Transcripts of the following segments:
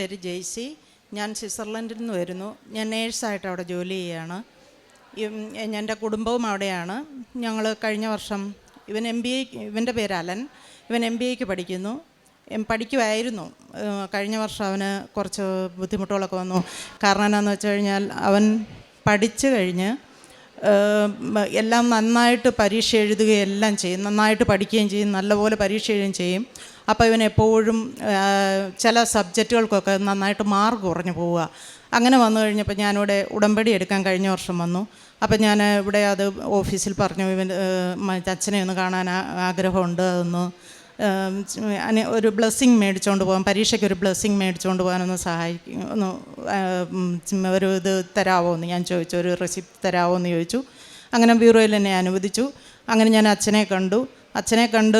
പേര് ജെയ്സി. ഞാൻ സ്വിറ്റ്സർലൻഡിൽ നിന്ന് വരുന്നു. ഞാൻ നേഴ്സായിട്ട് അവിടെ ജോലി ചെയ്യുകയാണ് എന്റെ കുടുംബവും അവിടെയാണ്. ഞങ്ങൾ കഴിഞ്ഞ വർഷം ഇവൻ എം ബി എ ഇവന്റെ പേര് അലൻ. ഇവൻ എം ബി എക്ക് പഠിക്കുന്നു. പഠിക്കുമായിരുന്നു കഴിഞ്ഞ വർഷം അവന് കുറച്ച് ബുദ്ധിമുട്ടുകളൊക്കെ വന്നു. കാരണം എന്നാന്ന് വെച്ച് കഴിഞ്ഞാൽ അവൻ പഠിച്ചു കഴിഞ്ഞ് എല്ലാം നന്നായിട്ട് പരീക്ഷ എഴുതുകയും എല്ലാം ചെയ്യും നന്നായിട്ട് പഠിക്കുകയും ചെയ്യും നല്ലപോലെ പരീക്ഷ എഴുതുകയും ചെയ്യും. അപ്പോൾ ഇവൻ എപ്പോഴും ചില സബ്ജക്റ്റുകൾക്കൊക്കെ നന്നായിട്ട് മാർക്ക് കുറഞ്ഞു പോവുക. അങ്ങനെ വന്നു കഴിഞ്ഞപ്പോൾ ഞാനിവിടെ ഉടമ്പടി എടുക്കാൻ കഴിഞ്ഞ വർഷം വന്നു. അപ്പോൾ ഞാൻ ഇവിടെ അത് ഓഫീസിൽ പറഞ്ഞു ഇവൻ അച്ഛനെ ഒന്ന് കാണാൻ ആഗ്രഹമുണ്ട് അതൊന്ന് ഒരു ബ്ലെസ്സിങ് മേടിച്ചുകൊണ്ട് പോകാൻ പരീക്ഷയ്ക്ക് ഒരു ബ്ലെസ്സിങ് മേടിച്ചുകൊണ്ട് പോകാനൊന്ന് സഹായിക്കും ഒന്ന് ഒരു ഇത് തരാമോ എന്ന് ഞാൻ ചോദിച്ചു ഒരു റെസിപ്റ്റ് തരാമോ എന്ന് ചോദിച്ചു. അങ്ങനെ ബ്യൂറോയിൽ എന്നെ അനുവദിച്ചു. അങ്ങനെ ഞാൻ അച്ഛനെ കണ്ടു. അച്ഛനെ കണ്ട്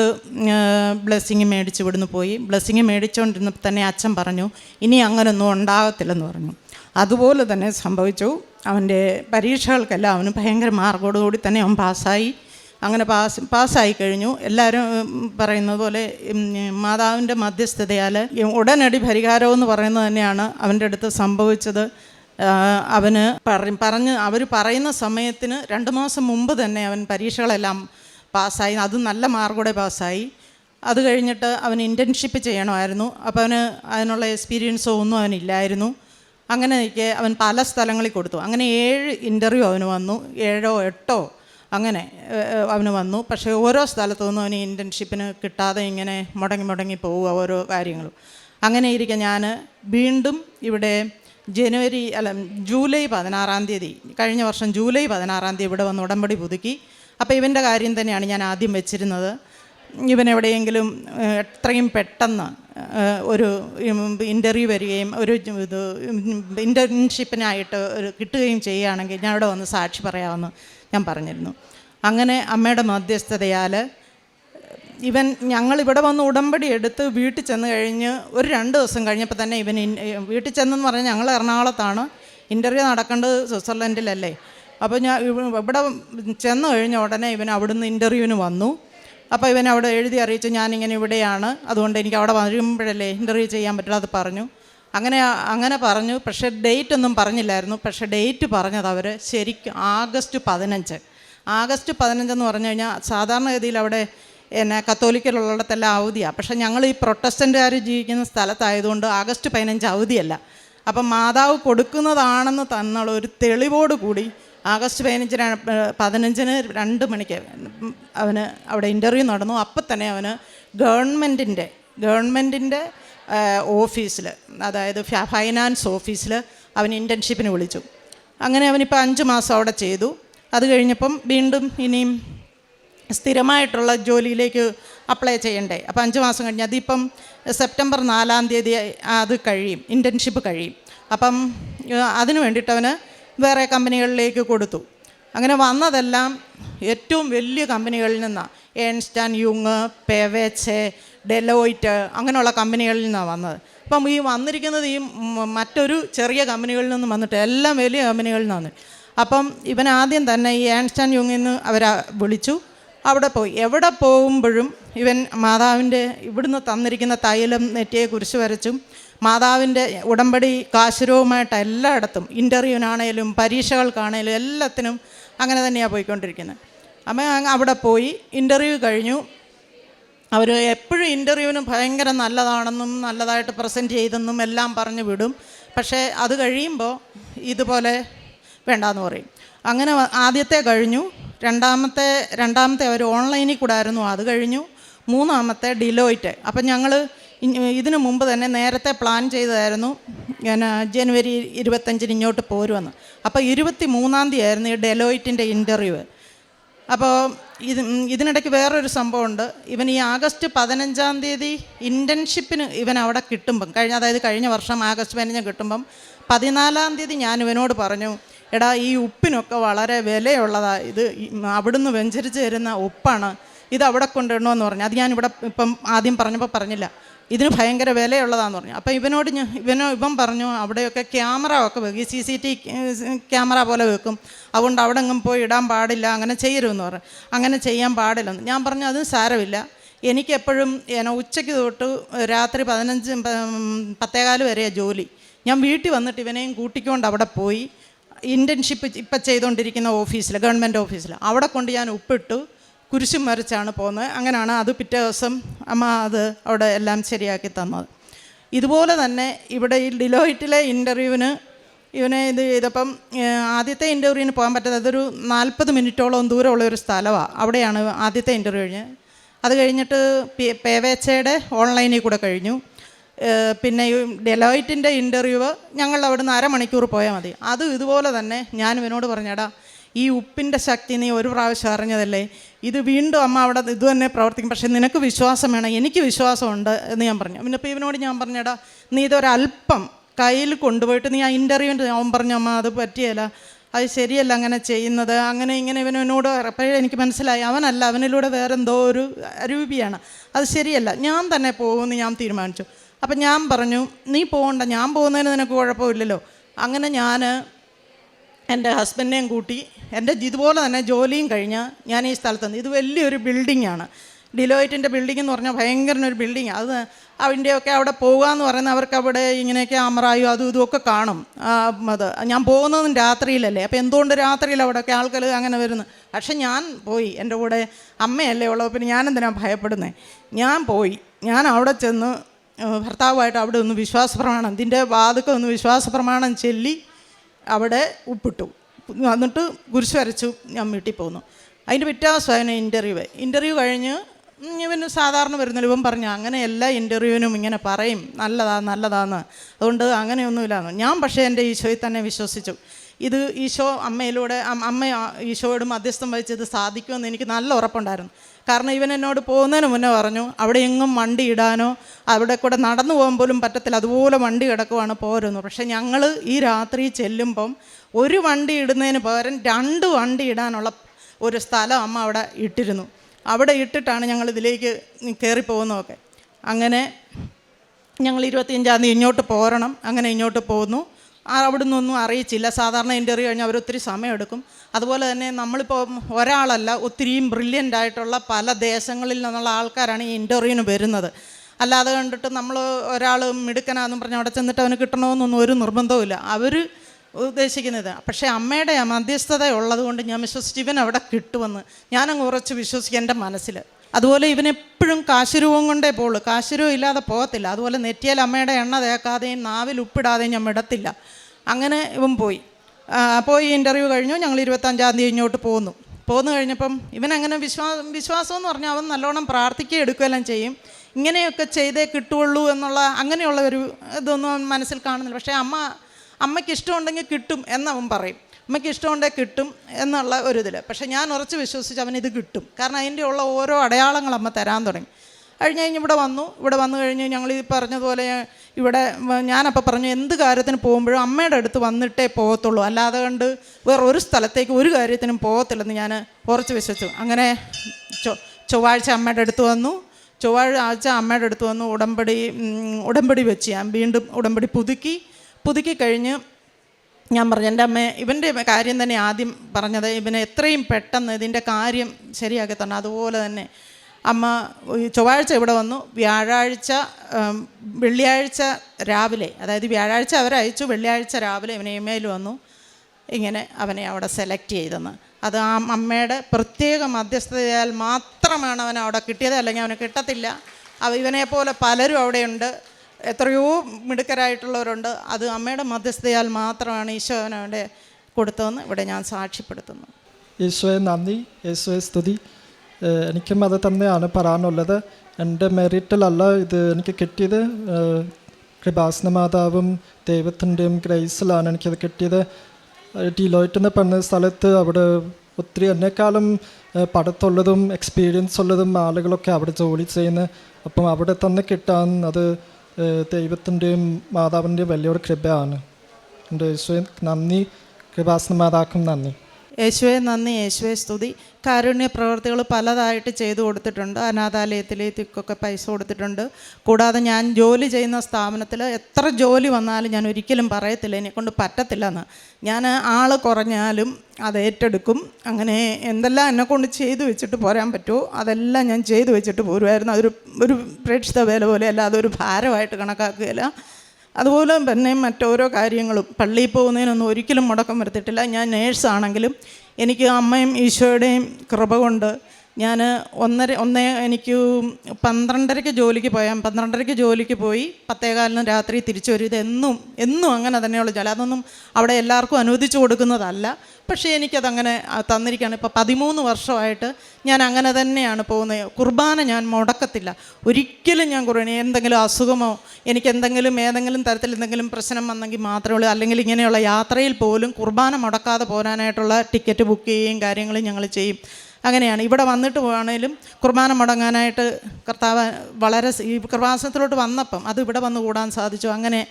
ബ്ലെസ്സിങ് മേടിച്ച് ഇവിടുന്ന് പോയി. ബ്ലെസ്സിങ് മേടിച്ചുകൊണ്ടിരുന്നപ്പോൾ തന്നെ അച്ഛൻ പറഞ്ഞു ഇനി അങ്ങനൊന്നും ഉണ്ടാകത്തില്ലെന്ന് പറഞ്ഞു. അതുപോലെ തന്നെ സംഭവിച്ചു. അവന്റെ പരീക്ഷകൾക്കെല്ലാം അവന് ഭയങ്കര മാർക്കോടുകൂടി തന്നെ അവൻ പാസ്സായി. അങ്ങനെ പാസ് പാസ്സായി കഴിഞ്ഞു. എല്ലാവരും പറയുന്നത് പോലെ മാതാവിന്റെ മധ്യസ്ഥതയാൽ ഉടനടി പരിഹാരമെന്ന് പറയുന്നത് തന്നെയാണ് അവന്റെ അടുത്ത് സംഭവിച്ചത്. അവന് പറ പറഞ്ഞ് അവർ പറയുന്ന സമയത്തിന് രണ്ട് മാസം മുമ്പ് തന്നെ അവൻ പരീക്ഷകളെല്ലാം പാസ്സായി. അത് നല്ല മാർക്കോടെ പാസ്സായി. അത് കഴിഞ്ഞിട്ട് അവൻ ഇന്റേൺഷിപ്പ് ചെയ്യണമായിരുന്നു. അപ്പോൾ അവന് അതിനുള്ള എക്സ്പീരിയൻസോ ഒന്നും അവനില്ലായിരുന്നു അങ്ങനെ അവൻ പല സ്ഥലങ്ങളിൽ കൊടുത്തു. അങ്ങനെ ഏഴ് ഇന്റർവ്യൂ അവന് വന്നു. ഏഴോ എട്ടോ അങ്ങനെ അവന് വന്നു. പക്ഷേ ഓരോ സ്ഥലത്തു നിന്നും അവന് ഇന്റേൺഷിപ്പിന് കിട്ടാതെ ഇങ്ങനെ മുടങ്ങി മുടങ്ങി പോവുക ഓരോ കാര്യങ്ങളും. അങ്ങനെ ഇരിക്കെ ഞാൻ വീണ്ടും ഇവിടെ ജനുവരി അല്ല ജൂലൈ പതിനാറാം തീയതി കഴിഞ്ഞ വർഷം ജൂലൈ പതിനാറാം തീയതി ഇവിടെ വന്ന് ഉടമ്പടി പുതുക്കി. അപ്പോൾ ഇവന്റെ കാര്യം തന്നെയാണ് ഞാൻ ആദ്യം വെച്ചിരുന്നത്. ഇവൻ എവിടെയെങ്കിലും എത്രയും പെട്ടെന്ന് ഒരു ഇന്റർവ്യൂ വരികയും ഒരു ഇത് ഇന്റേൺഷിപ്പിനായിട്ട് ഒരു കിട്ടുകയും ചെയ്യുകയാണെങ്കിൽ ഞാൻ അവിടെ വന്ന് സാക്ഷി പറയാമെന്ന് ഞാൻ പറഞ്ഞിരുന്നു. അങ്ങനെ അമ്മയുടെ മധ്യസ്ഥതയാൽ ഇവൻ ഞങ്ങളിവിടെ വന്ന് ഉടമ്പടി എടുത്ത് വീട്ടിൽ ചെന്ന് കഴിഞ്ഞ് ഒരു രണ്ട് ദിവസം കഴിഞ്ഞപ്പോൾ തന്നെ ഇവൻ വീട്ടിൽ ചെന്നെന്ന് പറഞ്ഞാൽ ഞങ്ങൾ എറണാകുളത്താണ്. ഇന്റർവ്യൂ നടക്കേണ്ടത് സ്വിറ്റ്സർലൻഡിലല്ലേ. അപ്പോൾ ഞാൻ ഇവിടെ ചെന്ന് കഴിഞ്ഞ ഉടനെ ഇവൻ അവിടുന്ന് ഇന്റർവ്യൂവിന് വന്നു. അപ്പോൾ ഇവൻ അവിടെ എഴുതി അറിയിച്ചു ഞാനിങ്ങനെ ഇവിടെയാണ്. അതുകൊണ്ട് എനിക്ക് അവിടെ വരുമ്പോഴല്ലേ ഇന്റർവ്യൂ ചെയ്യാൻ പറ്റില്ല അത് പറഞ്ഞു. അങ്ങനെ അങ്ങനെ പറഞ്ഞു. പക്ഷേ ഡേറ്റ് ഒന്നും പറഞ്ഞില്ലായിരുന്നു. പക്ഷേ ഡേറ്റ് പറഞ്ഞത് അവർ ശരിക്കും ആഗസ്റ്റ് പതിനഞ്ച്. ആഗസ്റ്റ് പതിനഞ്ചെന്ന് പറഞ്ഞു കഴിഞ്ഞാൽ സാധാരണഗതിയിൽ അവിടെ എന്നെ കത്തോലിക്കലുള്ളിടത്തെല്ലാം അവധിയാണ് പക്ഷേ ഞങ്ങൾ ഈ പ്രൊട്ടസ്റ്റന്റുകാർ ജീവിക്കുന്ന സ്ഥലത്തായതുകൊണ്ട് ആഗസ്റ്റ് പതിനഞ്ച് അവധിയല്ല. അപ്പം മാതാവ് കൊടുക്കുന്നതാണെന്ന് തന്നുള്ള ഒരു തെളിവോട് കൂടി ആഗസ്റ്റ് പതിനഞ്ചിന് പതിനഞ്ചിന് രണ്ട് മണിക്ക് അവന് അവിടെ ഇന്റർവ്യൂ നടന്നു. അപ്പം തന്നെ അവന് ഗവൺമെന്റിന്റെ ഗവൺമെന്റിന്റെ ഓഫീസിൽ അതായത് ഫൈനാൻസ് ഓഫീസിൽ അവൻ ഇന്റേൺഷിപ്പിന് വിളിച്ചു. അങ്ങനെ അവനിപ്പോൾ അഞ്ച് മാസം അവിടെ ചെയ്തു. അത് കഴിഞ്ഞപ്പം വീണ്ടും ഇനിയും സ്ഥിരമായിട്ടുള്ള ജോലിയിലേക്ക് അപ്ലൈ ചെയ്യണ്ടേ. അപ്പോൾ അഞ്ച് മാസം കഴിഞ്ഞ് അതിപ്പം സെപ്റ്റംബർ നാലാം തീയതി അത് കഴിയും ഇന്റേൺഷിപ്പ് കഴിയും. അപ്പം അതിന് വേണ്ടിയിട്ട് അവന് വേറെ കമ്പനികളിലേക്ക് കൊടുത്തു. അങ്ങനെ വന്നതെല്ലാം ഏറ്റവും വലിയ കമ്പനികളിൽ നിന്നാണ് ഏൺസ്റ്റാൻ യുങ് പെവേച്ച് ഡെലോയിറ്റ് അങ്ങനെയുള്ള കമ്പനികളിൽ നിന്നാണ് വന്നത്. അപ്പം ഈ വന്നിരിക്കുന്നത് ഈ മറ്റൊരു ചെറിയ കമ്പനികളിൽ നിന്ന് വന്നിട്ട് എല്ലാം വലിയ കമ്പനികളിൽ നിന്നാണ് അപ്പം ഇവൻ ആദ്യം തന്നെ ഈ ആൻസ്റ്റാൻ യുങ്ങിൽ നിന്ന് അവർ വിളിച്ചു. അവിടെ പോയി. എവിടെ പോകുമ്പോഴും ഇവൻ മാതാവിന്റെ ഇവിടുന്ന് തന്നിരിക്കുന്ന തൈലം നെറ്റിയെ കുറിച്ച് വരച്ചും മാതാവിന്റെ ഉടമ്പടി കാശുരവുമായിട്ട് എല്ലായിടത്തും ഇന്റർവ്യൂവിനാണേലും പരീക്ഷകൾക്കാണേലും എല്ലാത്തിനും അങ്ങനെ തന്നെയാണ് പോയിക്കൊണ്ടിരിക്കുന്നത് അപ്പം അവിടെ പോയി. ഇന്റർവ്യൂ കഴിഞ്ഞു. അവർ എപ്പോഴും ഇന്റർവ്യൂവിന് ഭയങ്കര നല്ലതാണെന്നും നല്ലതായിട്ട് പ്രസന്റ് ചെയ്തെന്നും എല്ലാം പറഞ്ഞു വിടും. പക്ഷേ അത് കഴിയുമ്പോൾ ഇതുപോലെ വേണ്ടാന്ന് പറയും. അങ്ങനെ ആദ്യത്തെ കഴിഞ്ഞു. രണ്ടാമത്തെ രണ്ടാമത്തെ അവർ ഓൺലൈനിൽ കൂടെ ആയിരുന്നു അത് കഴിഞ്ഞു. മൂന്നാമത്തെ ഡിലോയിറ്റ്. അപ്പം ഞങ്ങൾ ഇതിനു മുമ്പ് തന്നെ നേരത്തെ പ്ലാൻ ചെയ്തതായിരുന്നു ഞാൻ ജനുവരി ഇരുപത്തഞ്ചിന് ഇങ്ങോട്ട് പോരുമെന്ന് അപ്പോൾ ഇരുപത്തി മൂന്നാം തീയതി ആയിരുന്നു ഈ ഡെലോയിറ്റിന്റെ ഇന്റർവ്യൂ അപ്പോൾ ഇത് ഇതിനിടയ്ക്ക് വേറൊരു സംഭവമുണ്ട്. ഇവൻ ഈ ആഗസ്റ്റ് പതിനഞ്ചാം തീയതി ഇന്റേൺഷിപ്പിന് ഇവൻ അവിടെ കിട്ടുമ്പം കഴിഞ്ഞ അതായത് കഴിഞ്ഞ വർഷം ആഗസ്റ്റ് പതിനഞ്ച് കിട്ടുമ്പം പതിനാലാം തീയതി ഞാൻ ഇവനോട് പറഞ്ഞു എടാ ഈ ഉപ്പിനൊക്കെ വളരെ വിലയുള്ളതാണ് ഇത് അവിടുന്ന് വെഞ്ചരിച്ച് തരുന്ന ഉപ്പാണ്. ഇത് അവിടെ കൊണ്ടിടണമെന്ന് പറഞ്ഞു. അത് ഞാൻ ഞാനിവിടെ ഇപ്പം ആദ്യം പറഞ്ഞപ്പോൾ പറഞ്ഞില്ല. ഇതിന് ഭയങ്കര വിലയുള്ളതാന്ന് പറഞ്ഞു. അപ്പം ഇവനോട് ഞാൻ ഇവനോ ഇവൻ പറഞ്ഞു അവിടെയൊക്കെ ക്യാമറ ഒക്കെ വെക്കും. സി സി ടി ക്യാമറ പോലെ വെക്കും. അതുകൊണ്ട് അവിടെ എങ്ങും പോയി ഇടാൻ പാടില്ല അങ്ങനെ ചെയ്യരുതെന്ന് പറഞ്ഞു. അങ്ങനെ ചെയ്യാൻ പാടില്ലെന്ന്. ഞാൻ പറഞ്ഞു അത് സാരമില്ല. എനിക്കെപ്പോഴും എന്നെ ഉച്ചയ്ക്ക് തൊട്ട് രാത്രി പതിനഞ്ച് പത്തേകാൽ വരെ ജോലി. ഞാൻ വീട്ടിൽ വന്നിട്ട് ഇവനെയും കൂട്ടിക്കൊണ്ട് അവിടെ പോയി. ഇന്റേൺഷിപ്പ് ഇപ്പം ചെയ്തുകൊണ്ടിരിക്കുന്ന ഓഫീസിൽ ഗവൺമെന്റ് ഓഫീസിൽ അവിടെ കൊണ്ട് ഞാൻ ഉപ്പിട്ടു. കുരിശും വരച്ചാണ് പോകുന്നത്. അങ്ങനെയാണ് അത് പിറ്റേ ദിവസം അമ്മ അത് അവിടെ എല്ലാം ശരിയാക്കി തന്നത്. ഇതുപോലെ തന്നെ ഇവിടെ ഈ ഡിലോയിറ്റിലെ ഇന്റർവ്യൂവിന് ഇവനെ ഇത് ചെയ്തപ്പം ആദ്യത്തെ ഇന്റർവ്യൂവിന് പോകാൻ പറ്റാതെ അതൊരു നാൽപ്പത് മിനിറ്റോളം ദൂരമുള്ള ഒരു സ്ഥലമാണ് അവിടെയാണ് ആദ്യത്തെ ഇന്റർവ്യൂ കഴിഞ്ഞ്. അത് കഴിഞ്ഞിട്ട് പേവേച്ചയുടെ ഓൺലൈനിൽ കൂടെ കഴിഞ്ഞു. പിന്നെ ഈ ഡെലോയിറ്റിന്റെ ഇന്റർവ്യൂ ഞങ്ങൾ അവിടുന്ന് അരമണിക്കൂർ പോയാൽ മതി. അതും ഇതുപോലെ തന്നെ ഞാൻ ഇവനോട് പറഞ്ഞടാ ഈ ഉപ്പിന്റെ ശക്തി നീ ഒരു പ്രാവശ്യം അറിഞ്ഞതല്ലേ? ഇത് വീണ്ടും അമ്മ അവിടെ ഇത് തന്നെ പ്രവർത്തിക്കും. പക്ഷേ നിനക്ക് വിശ്വാസം വേണം. എനിക്ക് വിശ്വാസമുണ്ട് എന്ന് ഞാൻ പറഞ്ഞു. പിന്നെ ഇപ്പോൾ ഇവനോട് ഞാൻ പറഞ്ഞടാ നീ ഇതൊരല്പം കയ്യിൽ കൊണ്ടുപോയിട്ട് നീ ആ ഇന്റർവ്യൂവിന്റെ അവൻ പറഞ്ഞു അമ്മ അത് പറ്റിയല്ല. അത് ശരിയല്ല അങ്ങനെ ചെയ്യുന്നത്. അങ്ങനെ ഇങ്ങനെ ഇവനോട് അപ്പോഴേ എനിക്ക് മനസ്സിലായി. അവനല്ല അവനിലൂടെ വേറെ എന്തോ ഒരു അരൂപിയാണ്. അത് ശരിയല്ല. ഞാൻ തന്നെ പോകുമെന്ന് ഞാൻ തീരുമാനിച്ചു. അപ്പം ഞാൻ പറഞ്ഞു നീ പോകണ്ട ഞാൻ പോകുന്നതിന് നിനക്ക് കുഴപ്പമില്ലല്ലോ. അങ്ങനെ ഞാൻ എന്റെ ഹസ്ബൻഡിനെയും കൂട്ടി എന്റെ ഇതുപോലെ തന്നെ ജോലിയും കഴിഞ്ഞ് ഞാൻ ഈ സ്ഥലത്ത് ഇത് വലിയൊരു ബിൽഡിംഗ് ആണ് ഡിലോയിറ്റിന്റെ ബിൽഡിംഗ് എന്ന് പറഞ്ഞാൽ ഭയങ്കര ഒരു ബിൽഡിംഗ് അത് അതിന്റെയൊക്കെ അവിടെ പോകുക എന്ന് പറയുന്നത് അവർക്ക് അവിടെ ഇങ്ങനെയൊക്കെ അമറായും അതും ഇതുമൊക്കെ കാണും. അത് ഞാൻ പോകുന്നതും രാത്രിയിലല്ലേ. അപ്പോൾ എന്തുകൊണ്ട് രാത്രിയിൽ അവിടെയൊക്കെ ആൾക്കാർ അങ്ങനെ വരുന്നു പക്ഷെ ഞാൻ പോയി. എന്റെ കൂടെ അമ്മയല്ലേ ഉള്ളത്. പിന്നെ ഞാൻ എന്തിനാണ് ഭയപ്പെടുന്നത് ഞാൻ പോയി. ഞാൻ അവിടെ ചെന്ന് ഭർത്താവുമായിട്ട് അവിടെ ഒന്ന് വിശ്വാസ പ്രമാണം ഇതിന്റെ വാതുക്കം ഒന്ന് വിശ്വാസ പ്രമാണം ചൊല്ലി അവിടെ ഉപ്പിട്ടു. വന്നിട്ട് കുരിശ് വരച്ചു ഞാൻ വീട്ടിൽ പോന്നു. അതിന്റെ പിറ്റേ ദിവസമായിരുന്നു ഇന്റർവ്യൂ. ഇന്റർവ്യൂ കഴിഞ്ഞ് ഇവന് സാധാരണ വരുന്നില്ല ഇവൻ പറഞ്ഞു അങ്ങനെ എല്ലാ ഇന്റർവ്യൂവിനും ഇങ്ങനെ പറയും. നല്ലതാ നല്ലതാന്ന്. അതുകൊണ്ട് അങ്ങനെയൊന്നുമില്ലാന്ന്. ഞാൻ പക്ഷേ എന്റെ ഈശോയിൽ തന്നെ വിശ്വസിച്ചു. ഇത് ഈശോ അമ്മയിലൂടെ അമ്മ ഈശോയോട് മധ്യസ്ഥം വഹിച്ച് ഇത് സാധിക്കുമെന്ന് എനിക്ക് നല്ല ഉറപ്പുണ്ടായിരുന്നു. കാരണം ഇവൻ എന്നോട് പോകുന്നതിന് മുന്നേ പറഞ്ഞു അവിടെ എങ്ങും വണ്ടി ഇടാനോ അവിടെ കൂടെ നടന്നു പോകാൻ പോലും പറ്റത്തില്ല അതുപോലെ വണ്ടി കിടക്കുവാണ് പോരുന്നു. പക്ഷേ ഞങ്ങൾ ഈ രാത്രി ചെല്ലുമ്പം ഒരു വണ്ടി ഇടുന്നതിന് പകരം രണ്ട് വണ്ടി ഇടാനുള്ള ഒരു സ്ഥലം അമ്മ അവിടെ ഇട്ടിരുന്നു. അവിടെ ഇട്ടിട്ടാണ് ഞങ്ങൾ ഇതിലേക്ക് കയറിപ്പോകുന്നതൊക്കെ അങ്ങനെ ഞങ്ങൾ ഇരുപത്തിയഞ്ചാം തീയതി ഇങ്ങോട്ട് പോരണം അങ്ങനെ ഇങ്ങോട്ട് പോന്നു. ആ അവിടെ നിന്നൊന്നും അറിയിച്ചില്ല. സാധാരണ ഇന്റർവ്യൂ കഴിഞ്ഞാൽ അവർ ഒത്തിരി സമയമെടുക്കും. അതുപോലെ തന്നെ നമ്മളിപ്പോൾ ഒരാളല്ല ഒത്തിരിയും ബ്രില്യന്റ് ആയിട്ടുള്ള പല ദേശങ്ങളിൽ നിന്നുള്ള ആൾക്കാരാണ് ഈ ഇന്റർവ്യൂവിന് വരുന്നത്. അല്ലാതെ കണ്ടിട്ട് നമ്മൾ ഒരാൾ മിടുക്കനാന്നും പറഞ്ഞ് അവിടെ ചെന്നിട്ട് അവന് കിട്ടണമെന്നൊന്നും ഒരു നിർബന്ധവുമില്ല അവർ ഉദ്ദേശിക്കുന്നത് പക്ഷേ അമ്മയുടെ മധ്യസ്ഥത ഉള്ളത് കൊണ്ട് ഞാൻ വിശ്വസിച്ച് ഇവൻ അവിടെ കിട്ടുമെന്ന്. ഞാനങ്ങ് ഉറച്ച് വിശ്വസിക്കുക എന്റെ മനസ്സിൽ അതുപോലെ ഇവനെപ്പോഴും കാശുരൂപം കൊണ്ടേ പോളൂ കാശുരൂപം ഇല്ലാതെ പോകത്തില്ല. അതുപോലെ നെറ്റിയൽ അമ്മയുടെ എണ്ണ തേക്കാതെയും നാവിൽ ഉപ്പിടാതെയും ഞാൻ വിടത്തില്ല. അങ്ങനെ ഇവൻ പോയി. പോയി ഇന്റർവ്യൂ കഴിഞ്ഞു. ഞങ്ങൾ ഇരുപത്തഞ്ചാം തീയതി ഇങ്ങോട്ട് പോന്നു. പോന്നു കഴിഞ്ഞപ്പം ഇവനങ്ങനെ വിശ്വാസം വിശ്വാസം എന്ന് പറഞ്ഞാൽ അവൻ നല്ലോണം പ്രാർത്ഥിക്കുകയും എടുക്കുകയെല്ലാം ചെയ്യും. ഇങ്ങനെയൊക്കെ ചെയ്തേ കിട്ടുള്ളൂ എന്നുള്ള അങ്ങനെയുള്ള ഒരു ഇതൊന്നും മനസ്സിൽ കാണുന്നില്ല. പക്ഷേ അമ്മ അമ്മയ്ക്ക് ഇഷ്ടമുണ്ടെങ്കിൽ കിട്ടും എന്നവൻ പറയും. അമ്മയ്ക്ക് ഇഷ്ടമുണ്ടേ കിട്ടും എന്നുള്ള ഒരു ഇതിൽ പക്ഷേ ഞാൻ ഉറച്ച് വിശ്വസിച്ച് അവൻ ഇത് കിട്ടും. കാരണം അതിന്റെ ഉള്ള ഓരോ അടയാളങ്ങൾ അമ്മ തരാൻ തുടങ്ങി. കഴിഞ്ഞ് കഴിഞ്ഞ് ഇവിടെ വന്നു. ഇവിടെ വന്നു കഴിഞ്ഞ് ഞങ്ങൾ ഈ പറഞ്ഞതുപോലെ ഇവിടെ ഞാനപ്പോൾ പറഞ്ഞു എന്ത് കാര്യത്തിന് പോകുമ്പോഴും അമ്മയുടെ അടുത്ത് വന്നിട്ടേ പോകത്തുള്ളൂ. അല്ലാതെ കണ്ട് വേറെ ഒരു സ്ഥലത്തേക്ക് ഒരു കാര്യത്തിനും പോകത്തില്ലെന്ന് ഞാൻ ഉറച്ച് വിശ്വസിച്ചു. അങ്ങനെ ചൊവ്വാഴ്ച അമ്മയുടെ അടുത്ത് വന്നു. ചൊവ്വാഴ്ച അമ്മയുടെ അടുത്ത് വന്നു. ഉടമ്പടി ഉടമ്പടി വെച്ച് ഞാൻ വീണ്ടും ഉടമ്പടി പുതുക്കി. പുതുക്കി കഴിഞ്ഞ് ഞാൻ പറഞ്ഞു എന്റെ അമ്മ ഇവന്റെ കാര്യം തന്നെ ആദ്യം പറഞ്ഞത് ഇവനെ എത്രയും പെട്ടെന്ന് ഇതിന്റെ കാര്യം ശരിയാക്കി തന്നെ അതുപോലെ തന്നെ അമ്മ ചൊവ്വാഴ്ച ഇവിടെ വന്നു. വ്യാഴാഴ്ച വെള്ളിയാഴ്ച രാവിലെ അതായത് വ്യാഴാഴ്ച അവരയച്ചു വെള്ളിയാഴ്ച രാവിലെ ഇവനെ ഇമെയിൽ വന്നു. ഇങ്ങനെ അവനെ അവിടെ സെലക്ട് ചെയ്തെന്ന്. അത് ആ അമ്മയുടെ പ്രത്യേക മധ്യസ്ഥതയാൽ മാത്രമാണ് അവൻ അവിടെ കിട്ടിയത്. അല്ലെങ്കിൽ അവന് കിട്ടത്തില്ല. അവ ഇവനെ പോലെ പലരും അവിടെയുണ്ട്. എത്രയോ മിടുക്കരായിട്ടുള്ളവരുണ്ട്. അത് അമ്മയുടെ മധ്യസ്ഥതയാൽ മാത്രമാണ് ഈശോനവിടെ കൊടുത്തതെന്ന് ഇവിടെ ഞാൻ സാക്ഷ്യപ്പെടുത്തുന്നു. ഈശോയെ നന്ദി ഈശോയെ സ്തുതി. എനിക്കും അത് തന്നെയാണ് പറയാനുള്ളത്. എന്റെ മെറിറ്റിലല്ല ഇത് എനിക്ക് കിട്ടിയത്. കൃപാസന മാതാവും ദൈവത്തിന്റെയും ഗ്രേസിലാണ് എനിക്കത് കിട്ടിയത്. ഡിലോയിറ്റ് എന്ന് പറഞ്ഞ സ്ഥലത്ത് അവിടെ ഒത്തിരി എന്നെക്കാളും പടത്തുള്ളതും എക്സ്പീരിയൻസ് ഉള്ളതും ആളുകളൊക്കെ അവിടെ ജോലി ചെയ്യുന്നത് അപ്പം അവിടെ തന്നെ കിട്ടാൻ അത് ദൈവത്തിന്റെയും മാതാവിന്റെയും വലിയൊരു കൃപയാണ്. എന്റെ യേശുവെ നന്ദി. കൃപാസന മാതാക്കും നന്ദി. യേശുവെ നന്ദി യേശുവെ സ്തുതി. കാരുണ്യ പ്രവർത്തികൾ പലതായിട്ട് ചെയ്തു കൊടുത്തിട്ടുണ്ട്. അനാഥാലയത്തിലേക്കൊക്കെ പൈസ കൊടുത്തിട്ടുണ്ട്. കൂടാതെ ഞാൻ ജോലി ചെയ്യുന്ന സ്ഥാപനത്തിൽ എത്ര ജോലി വന്നാലും ഞാൻ ഒരിക്കലും പറയത്തില്ല. എന്നെക്കൊണ്ട് പറ്റത്തില്ലെന്ന്. ഞാൻ ആൾ കുറഞ്ഞാലും അത് ഏറ്റെടുക്കും. അങ്ങനെ എന്തെല്ലാം എന്നെക്കൊണ്ട് ചെയ്തു വെച്ചിട്ട് പോരാൻ പറ്റുമോ അതെല്ലാം ഞാൻ ചെയ്തു വെച്ചിട്ട് പോരുമായിരുന്നു. അതൊരു ഒരു പ്രേക്ഷിത വേല പോലെ അല്ല അതൊരു ഭാരമായിട്ട് കണക്കാക്കുകയില്ല. അതുപോലെ തന്നെ മറ്റോരോ കാര്യങ്ങളും. പള്ളിയിൽ പോകുന്നതിനൊന്നും ഒരിക്കലും മുടക്കം വരുത്തിയിട്ടില്ല. ഞാൻ നേഴ്സാണെങ്കിലും എനിക്ക് അമ്മയും ഈശോയുടെയും കൃപ കൊണ്ട് ഞാൻ ഒന്നര ഒന്നേ എനിക്ക് പന്ത്രണ്ടരയ്ക്ക് ജോലിക്ക് പോയാൽ പന്ത്രണ്ടരയ്ക്ക് ജോലിക്ക് പോയി പത്തേകാലിന് രാത്രി തിരിച്ചു വരും ഇതെന്നും എന്നും അങ്ങനെ തന്നെയുള്ള ജോലി. അതൊന്നും അവിടെ എല്ലാവർക്കും അനുവദിച്ചു കൊടുക്കുന്നതല്ല. പക്ഷേ എനിക്കതങ്ങനെ തന്നിരിക്കുകയാണ്. ഇപ്പോൾ പതിമൂന്ന് വർഷമായിട്ട് ഞാൻ അങ്ങനെ തന്നെയാണ് പോകുന്നത്. കുർബാന ഞാൻ മുടക്കത്തില്ല. ഒരിക്കലും ഞാൻ കുർബാന എന്തെങ്കിലും അസുഖമോ എനിക്ക് എന്തെങ്കിലും ഏതെങ്കിലും തരത്തിൽ എന്തെങ്കിലും പ്രശ്നം വന്നെങ്കിൽ മാത്രമേ ഉള്ളൂ. അല്ലെങ്കിൽ ഇങ്ങനെയുള്ള യാത്രയിൽ പോലും കുർബാന മുടക്കാതെ പോരാനായിട്ടുള്ള ടിക്കറ്റ് ബുക്ക് ചെയ്യുകയും കാര്യങ്ങളും ഞങ്ങൾ ചെയ്യും. അങ്ങനെയാണ്. ഇവിടെ വന്നിട്ട് പോകുകയാണെങ്കിലും കുർബാന മുടങ്ങാനായിട്ട് കർത്താവ് വളരെ ഈ കൃപാസനത്തിലോട്ട് വന്നപ്പം അത് ഇവിടെ വന്ന് കൂടാൻ സാധിച്ചു. അങ്ങനെ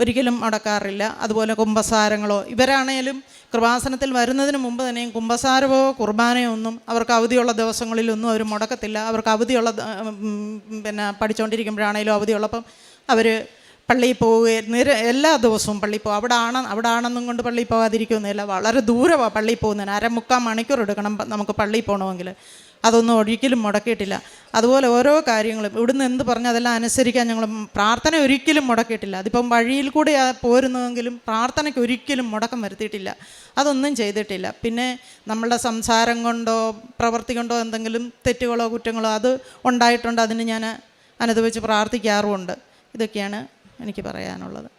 ഒരിക്കലും മുടക്കാറില്ല. അതുപോലെ കുംഭസാരങ്ങളോ ഇവരാണേലും കൃപാസനത്തിൽ വരുന്നതിന് മുമ്പ് തന്നെയും കുംഭസാരമോ കുർബാനയോ ഒന്നും അവർക്ക് അവധിയുള്ള ദിവസങ്ങളിലൊന്നും അവർ മുടക്കത്തില്ല. അവർക്ക് അവധിയുള്ള പിന്നെ പഠിച്ചുകൊണ്ടിരിക്കുമ്പോഴാണേലും അവധിയുള്ളപ്പം അവർ പള്ളിയിൽ പോവുകയും നിര എല്ലാ ദിവസവും പള്ളിയിൽ പോകും അവിടെ ആണ് അവിടെ ആണെന്നും കൊണ്ട് പള്ളിയിൽ പോകാതിരിക്കുന്നില്ല വളരെ ദൂരമാണ് പള്ളിയിൽ പോകുന്നതിന്. അരമുക്കാൽ മണിക്കൂർ എടുക്കണം നമുക്ക് പള്ളിയിൽ പോകണമെങ്കിൽ. അതൊന്നും ഒരിക്കലും മുടക്കിയിട്ടില്ല. അതുപോലെ ഓരോ കാര്യങ്ങളും. ഇവിടുന്ന് എന്ത് പറഞ്ഞാൽ അതെല്ലാം അനുസരിക്കാൻ ഞങ്ങൾ പ്രാർത്ഥന ഒരിക്കലും മുടക്കിയിട്ടില്ല. അതിപ്പം വഴിയിൽ കൂടെ പോരുന്നതെങ്കിലും പ്രാർത്ഥനയ്ക്ക് ഒരിക്കലും മുടക്കം വരുത്തിയിട്ടില്ല. അതൊന്നും ചെയ്തിട്ടില്ല. പിന്നെ നമ്മളുടെ സംസാരം കൊണ്ടോ പ്രവൃത്തി കൊണ്ടോ എന്തെങ്കിലും തെറ്റുകളോ കുറ്റങ്ങളോ അത് ഉണ്ടായിട്ടുണ്ട്. അതിന് ഞാൻ അനുഭവിച്ച് പ്രാർത്ഥിക്കാറുമുണ്ട്. ഇതൊക്കെയാണ് എനിക്ക് പറയാനുള്ളത്.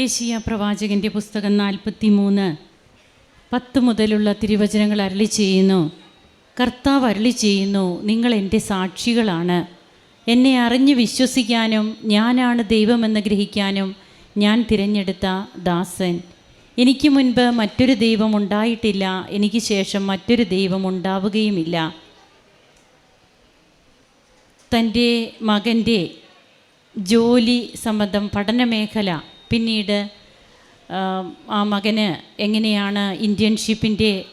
ഏഷ്യ പ്രവാചകന്റെ പുസ്തകം നാൽപ്പത്തി മൂന്ന് പത്ത് മുതലുള്ള തിരുവചനങ്ങൾ അരളി ചെയ്യുന്നു. കർത്താവ് അരളി ചെയ്യുന്നു നിങ്ങൾ എന്റെ സാക്ഷികളാണ്. എന്നെ അറിഞ്ഞ് വിശ്വസിക്കാനും ഞാനാണ് ദൈവമെന്ന് ഗ്രഹിക്കാനും ഞാൻ തിരഞ്ഞെടുത്ത ദാസൻ. എനിക്ക് മുൻപ് മറ്റൊരു ദൈവം ഉണ്ടായിട്ടില്ല എനിക്ക് ശേഷം മറ്റൊരു ദൈവം ഉണ്ടാവുകയുമില്ല. തന്റെ മകന്റെ ജോലി സംബന്ധം പഠനമേഖല പിന്നീട് ആ, മകന് എങ്ങനെയാണ് ഇന്ത്യൻഷിപ്പിന്റെ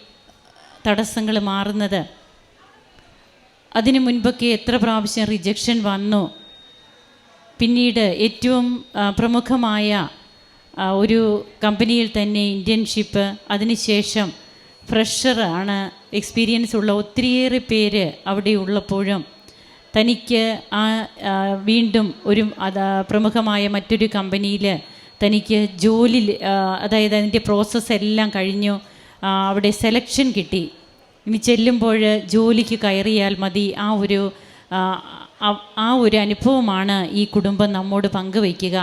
തടസ്സങ്ങൾ മാറുന്നത്? അതിനു മുൻപൊക്കെ എത്ര പ്രാവശ്യം റിജക്ഷൻ വന്നു? പിന്നീട് ഏറ്റവും പ്രമുഖമായ ഒരു കമ്പനിയിൽ തന്നെ ഇന്ത്യൻഷിപ്പ് അതിനുശേഷം ഫ്രഷർ ആണ് എക്സ്പീരിയൻസ് ഉള്ള ഒത്തിരിയേറെ പേര് അവിടെ ഉള്ളപ്പോഴും തനിക്ക് ആ വീണ്ടും ഒരു പ്രമുഖമായ മറ്റൊരു കമ്പനിയിൽ തനിക്ക് ജോലി അതായത് അതിന്റെ പ്രോസസ്സ് എല്ലാം കഴിഞ്ഞു അവിടെ സെലക്ഷൻ കിട്ടി. ഇനി ചെല്ലുമ്പോൾ ജോലിക്ക് കയറിയാൽ മതി. ആ ഒരു ആ, ഒരു അനുഭവമാണ് ഈ കുടുംബം നമ്മോട് പങ്കുവയ്ക്കുക.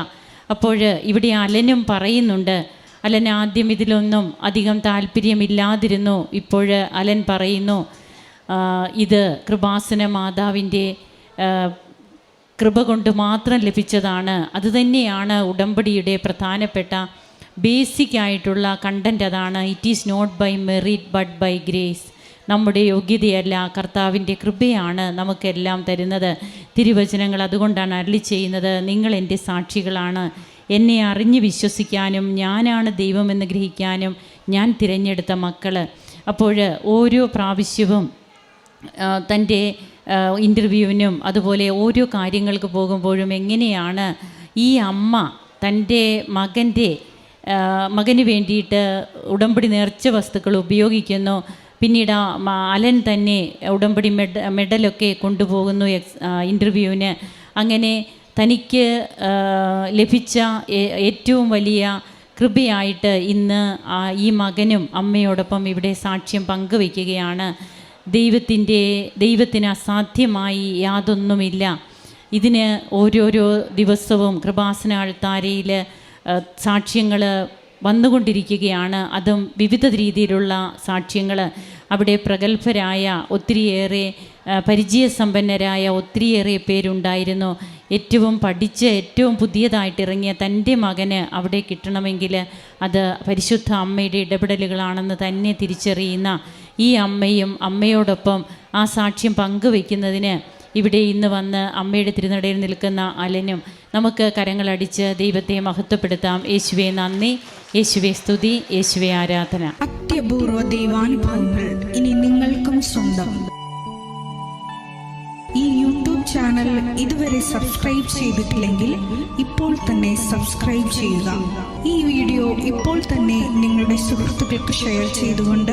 അപ്പോൾ ഇവിടെ അലനും പറയുന്നുണ്ട് അലൻ ആദ്യം ഇതിലൊന്നും അധികം താല്പര്യമില്ലാതിരുന്നു ഇപ്പോൾ അലൻ പറയുന്നു ഇത് കൃപാസന മാതാവിന്റെ കൃപ കൊണ്ട് മാത്രം ലഭിച്ചതാണ്. അതുതന്നെയാണ് ഉടമ്പടിയുടെ പ്രധാനപ്പെട്ട ബേസിക് ആയിട്ടുള്ള കണ്ടന്റ് അതാണ്. It is not by merit but by grace നമ്മുടെ യോഗ്യതയല്ല കർത്താവിന്റെ കൃപയാണ് നമുക്കെല്ലാം തരുന്നത്. തിരുവചനങ്ങൾ അതുകൊണ്ടാണ് അരളി ചെയ്യുന്നത്. നിങ്ങൾ എന്റെ സാക്ഷികളാണ്. എന്നെ അറിഞ്ഞ് വിശ്വസിക്കാനും ഞാനാണ് ദൈവമെന്ന് ഗ്രഹിക്കാനും ഞാൻ തിരഞ്ഞെടുത്ത മക്കൾ അപ്പോൾ ഓരോ പ്രാവശ്യവും തന്റെ ഇന്റർവ്യൂവിനും അതുപോലെ ഓരോ കാര്യങ്ങൾക്ക് പോകുമ്പോഴും എങ്ങനെയാണ് ഈ അമ്മ തന്റെ മകന്റെ മകന് വേണ്ടിയിട്ട് ഉടമ്പടി നേർച്ച വസ്തുക്കൾ ഉപയോഗിക്കുന്നു. പിന്നീട് അലൻ തന്നെ ഉടമ്പടി മെഡ മെഡലൊക്കെ കൊണ്ടുപോകുന്നു എക്സ് ഇന്റർവ്യൂവിന് അങ്ങനെ തനിക്ക് ലഭിച്ച ഏറ്റവും വലിയ കൃപയായിട്ട് ഇന്ന് ഈ മകനും അമ്മയോടൊപ്പം ഇവിടെ സാക്ഷ്യം പങ്കുവയ്ക്കുകയാണ്. ദൈവത്തിന്റെ ദൈവത്തിന് അസാധ്യമായി യാതൊന്നുമില്ല. ഇതിന് ഓരോരോ ദിവസവും കൃപാസന അൾത്താരയിൽ സാക്ഷ്യങ്ങൾ വന്നുകൊണ്ടിരിക്കുകയാണ്. അതും വിവിധ രീതിയിലുള്ള സാക്ഷ്യങ്ങൾ അവിടെ പ്രഗത്ഭരായ ഒത്തിരിയേറെ പരിചയസമ്പന്നരായ ഒത്തിരിയേറെ പേരുണ്ടായിരുന്നു. ഏറ്റവും പഠിച്ച് ഏറ്റവും പുതിയതായിട്ട് ഇറങ്ങിയ തന്റെ മകന് അവിടെ കിട്ടണമെങ്കിൽ അത് പരിശുദ്ധ അമ്മയുടെ ഇടപെടലുകളാണെന്ന് തന്നെ തിരിച്ചറിയുന്ന ഈ അമ്മയും അമ്മയോടൊപ്പം ആ സാക്ഷ്യം പങ്കുവെക്കുന്നതിന് ഇവിടെ ഇന്ന് വന്ന് അമ്മയുടെ തിരുനടയിൽ നിൽക്കുന്ന അലനും നമുക്ക് കരങ്ങളടിച്ച് ദൈവത്തെ മഹത്വപ്പെടുത്താം. യേശുവെ നന്ദി. യേശുവെ സ്തുതി. യേശുവെ ആരാധന. അത്യപൂർവ ദൈവാനുഭവങ്ങൾ ഇനി നിങ്ങൾക്കും സ്വന്തം. ഈ യൂട്യൂബ് ചാനൽ ഇതുവരെ സബ്സ്ക്രൈബ് ചെയ്തിട്ടില്ലെങ്കിൽ ഇപ്പോൾ തന്നെ സബ്സ്ക്രൈബ് ചെയ്യുക. ഈ വീഡിയോ ഇപ്പോൾ തന്നെ നിങ്ങളുടെ സുഹൃത്തുക്കൾക്ക് ഷെയർ ചെയ്തുകൊണ്ട്